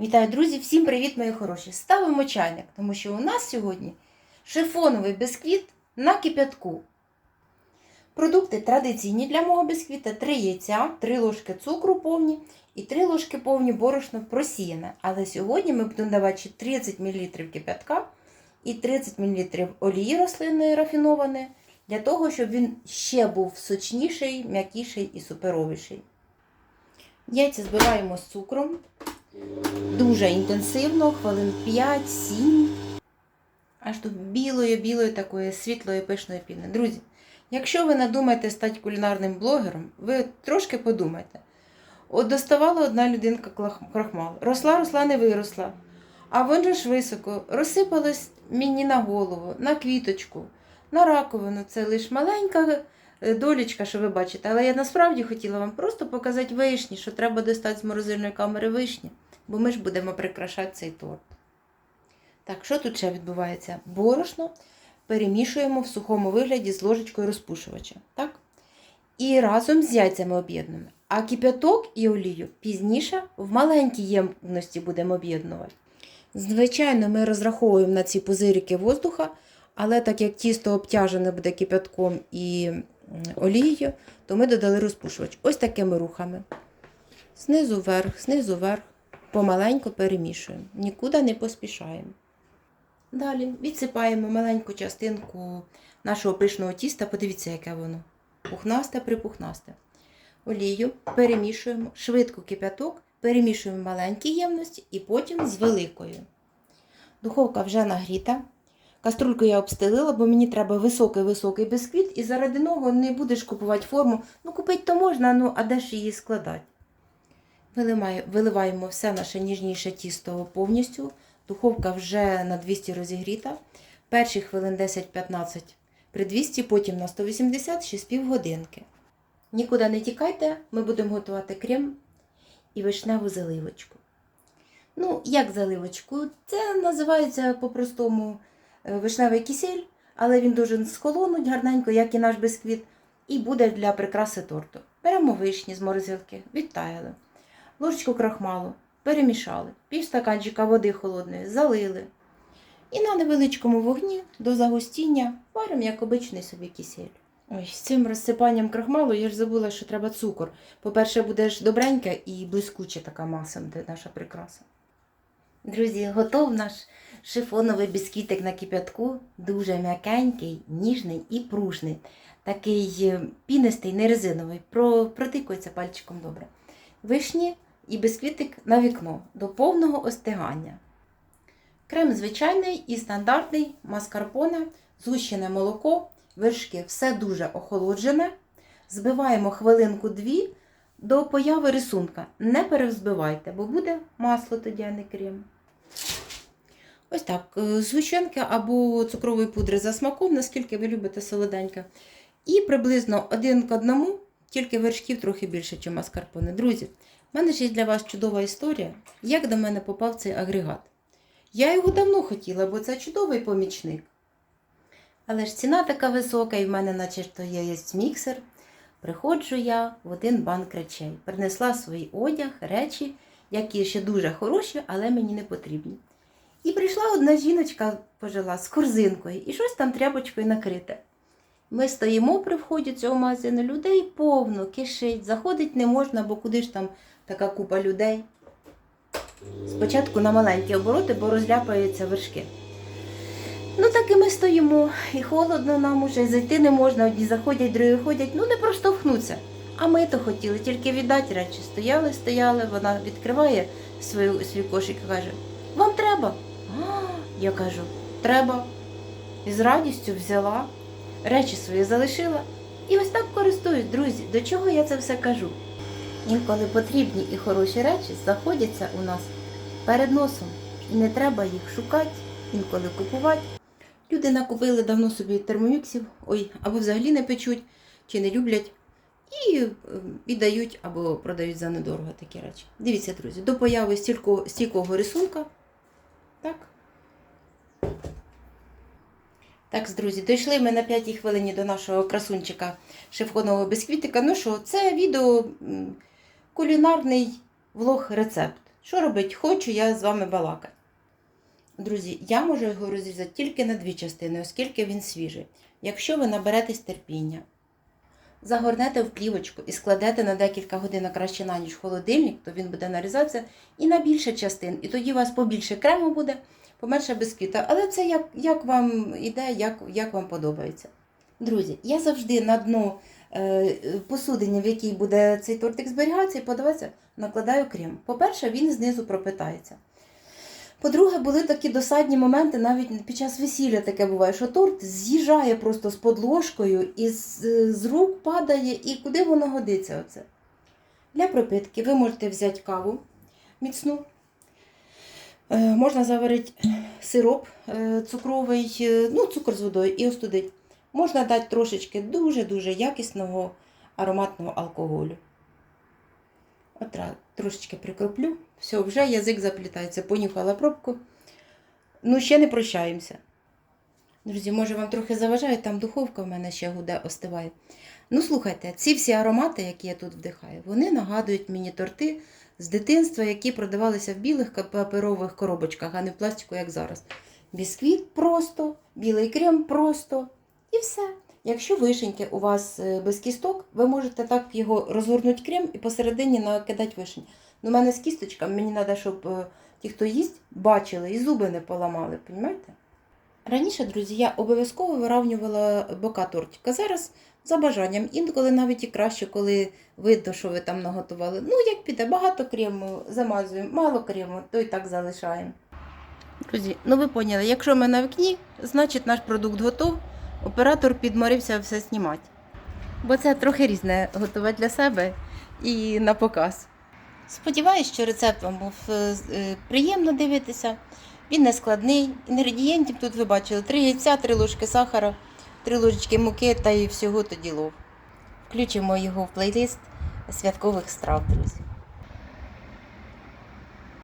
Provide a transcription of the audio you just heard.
Вітаю, друзі! Всім привіт, мої хороші! Ставимо чайник, тому що у нас сьогодні шифоновий бісквіт на кип'ятку. Продукти традиційні для мого бісквіта: 3 яйця, 3 ложки цукру повні і 3 ложки повні борошно просіяне. Але сьогодні ми будемо давати 30 мл кип'ятка і 30 мл олії рослинної рафінованої, для того, щоб він ще був сочніший, м'якіший і суперовіший. Яйця збиваємо з цукром дуже інтенсивно, хвилин 5-7, аж до білої-білої такої світлої пишної піни. Друзі, якщо ви надумаєте стати кулінарним блогером, ви трошки подумайте. От доставала одна людинка крахмал, росла, росла, не виросла. А вон же ж високо, розсипалось мені на голову, на квіточку, на раковину. Це лише маленька е, долічка, що ви бачите. Але я насправді хотіла вам просто показати вишні, що треба достати з морозильної камери вишні, бо ми ж будемо прикрашати цей торт. Так, що тут ще відбувається? Борошно перемішуємо в сухому вигляді з ложечкою розпушувача. Так? І разом з яйцями об'єднуємо. А кип'яток і олію пізніше в маленькій ємності будемо об'єднувати. Звичайно, ми розраховуємо на ці пузирики воздуха, але так як тісто обтяжене буде кип'ятком і олією, то ми додали розпушувач. Ось такими рухами. Знизу вверх, знизу вверх, помаленьку перемішуємо. Нікуди не поспішаємо. Далі відсипаємо маленьку частинку нашого пишного тіста. Подивіться, яке воно. Пухнасте, припухнасте. Олію перемішуємо, швидко кип'яток, перемішуємо в маленькій ємності і потім з великою. Духовка вже нагріта. Каструльку я обстелила, бо мені треба високий-високий бісквіт, і заради нього не будеш купувати форму. Ну, купити то можна, ну а де ж її складати? Виливає- Виливаємо все наше ніжніше тісто повністю. Духовка вже на 200 розігріта. Перші хвилин 10-15 при 200, потім на 180, ще з півгодинки. Нікуди не тікайте, ми будемо готувати крем і вишневу заливочку. Ну, як заливочку? Це називається по-простому е, вишневий кисель, але він дуже схолонуть гарненько, як і наш бисквіт, і буде для прикраси торту. Беремо вишні з морозилки, відтаяли, ложечку крахмалу, перемішали, пів стаканчика води холодної залили. І на невеличкому вогні до загустіння варимо як обичний собі кисель. Ой, з цим розсипанням крахмалу я ж забула, що треба цукор. По-перше, буде ж добренька і блискуча така маса, буде наша прикраса. Друзі, готов наш шифоновий бісквітик на кип'ятку. Дуже м'якенький, ніжний і пружний. Такий е, пінистий, не резиновий. Протикується пальчиком добре. Вишні і бісквітик на вікно до повного остигання. Крем звичайний і стандартний, маскарпоне, згущене молоко, вершки, все дуже охолоджене. Збиваємо хвилинку-дві до появи рисунка. Не перевзбивайте, бо буде масло тоді, а не крем. Ось так. е, Згущенки або цукрової пудри за смаком, наскільки ви любите солоденьке. І приблизно один к одному, тільки вершків трохи більше, ніж маскарпоне. Друзі, в мене ж є для вас чудова історія, як до мене попав цей агрегат. Я його давно хотіла, бо це чудовий помічник. Але ж ціна така висока, і в мене, наче то є, є міксер. Приходжу я в один банк речей. Принесла свій одяг, речі, які ще дуже хороші, але мені не потрібні. І прийшла одна жіночка пожила з корзинкою і щось там тряпочкою накрите. Ми стоїмо при вході цього магазину, людей повно, кишить, заходить не можна, бо куди ж там така купа людей. Спочатку на маленькі обороти, бо розляпаються вершки. Ну так і ми стоїмо, і холодно нам уже, зайти не можна, одні заходять, другі ходять, ну не проштовхнуться. А ми то хотіли тільки віддати речі. Стояли, стояли, вона відкриває свою, свій кошик і каже: Вам треба? А, я кажу, треба. І з радістю взяла, речі свої залишила. І ось так користуюсь, друзі. До чого я це все кажу? Інколи потрібні і хороші речі знаходяться у нас перед носом. І не треба їх шукати, інколи купувати. Люди накупили давно собі термоміксів, ой, або взагалі не печуть, чи не люблять, і е, віддають або продають за недорого такі речі. Дивіться, друзі, до появи стілько, стійкого рисунка. Так. Так, друзі, дійшли ми на п'ятій хвилині до нашого красунчика шифонового бісквітика. Ну що, це відео кулінарний влог рецепт. Що робить? Хочу я з вами балакати. Друзі, я можу його розрізати тільки на дві частини, оскільки він свіжий. Якщо ви наберетесь терпіння, загорнете в плівочку і складете на декілька годин краще на ніч в холодильник, то він буде нарізатися і на більше частин. І тоді у вас побільше крему буде, поменше бісквіта. Але це як, як вам іде, як, як вам подобається. Друзі, я завжди на дно посудині, в якій буде цей тортик зберігатися і подаватися, накладаю крем. По-перше, він знизу пропитається. По-друге, були такі досадні моменти, навіть під час весілля таке буває, що торт з'їжджає просто з подложкою і з, з рук падає, і куди воно годиться оце. Для пропитки ви можете взяти каву міцну, е, можна заварити сироп е, цукровий, е, ну, цукор з водою і остудити. Можна дати трошечки дуже-дуже якісного ароматного алкоголю. От трошечки прикроплю. Все, вже язик заплітається. Понюхала пробку. Ну, ще не прощаємося. Друзі, може вам трохи заважає, там духовка в мене ще гуде, остиває. Ну, слухайте, ці всі аромати, які я тут вдихаю, вони нагадують мені торти з дитинства, які продавалися в білих паперових коробочках, а не в пластику, як зараз. Бісквіт просто, білий крем просто і все. Якщо вишеньки у вас е, без кісток, ви можете так його розгорнути крем і посередині накидати вишень. Ну, у мене з кісточками, мені треба, щоб е, ті, хто їсть, бачили і зуби не поламали, розумієте? Раніше, друзі, я обов'язково виравнювала бока тортика. Зараз за бажанням. Інколи навіть і краще, коли видно, що ви там наготували. Ну, як піде, багато крему замазуємо, мало крему, то і так залишаємо. Друзі, ну ви поняли, якщо ми на вікні, значить наш продукт готов. Оператор підморився все знімати. Бо це трохи різне готувати для себе і на показ. Сподіваюсь, що рецепт вам був е, е, приємно дивитися. Він не складний. Інгредієнтів тут ви бачили: 3 яйця, 3 ложки сахара, 3 ложечки муки та і всього то ділов. Включимо його в плейлист святкових страв, друзі.